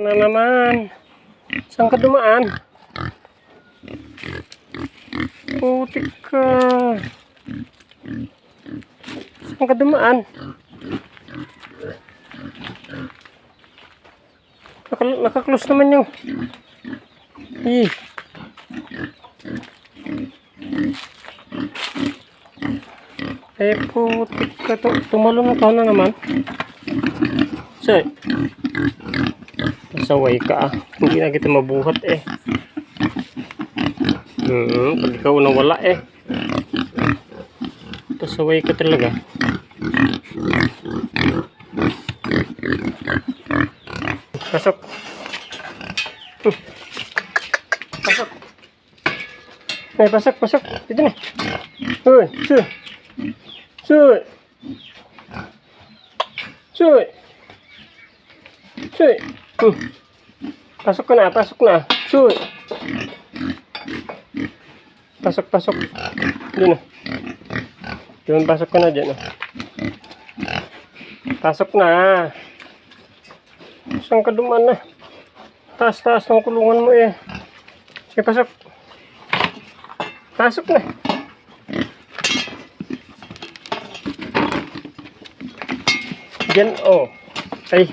Na naman. Saan ka dumaan? Putik ka. Saan ka dumaan? Naka, nakaklose naman yung... Eh. Eh, putik ka to. Tumalon ka na naman. Say. Pasaway ka ah. Hindi na kita mabuhat eh. Hmm, pag ikaw nawala eh. Pasaway ka talaga. Pasok. Hmm. Pasok. Ay, pasok, pasok. Dito na. Uy, suy. Suy. Suy. Suy. Pasok ka na, pasok na. Suy. Pasok, pasok. Diyan na. Diyan, pasok ka na dyan. Pasok na. Saan ka duman na? Taas-taas ng kulungan mo eh. Sige, pasok. Pasok na. Diyan, oh. Ay.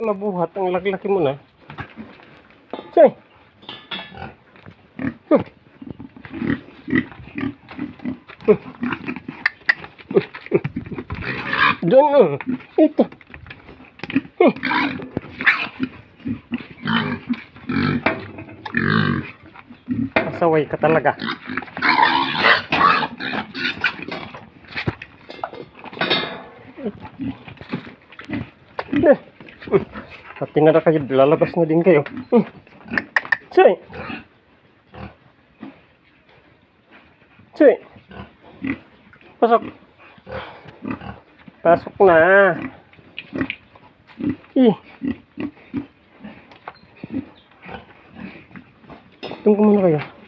Mabuhat ang laglaki mo na. Say. Doon oh. Ito. Pasaway ka talaga. Pati na na kayo, lalabas na din kayo. Hmm. Say. Say. Pasok. Pasok na. Ih. Tunggu muna kayo.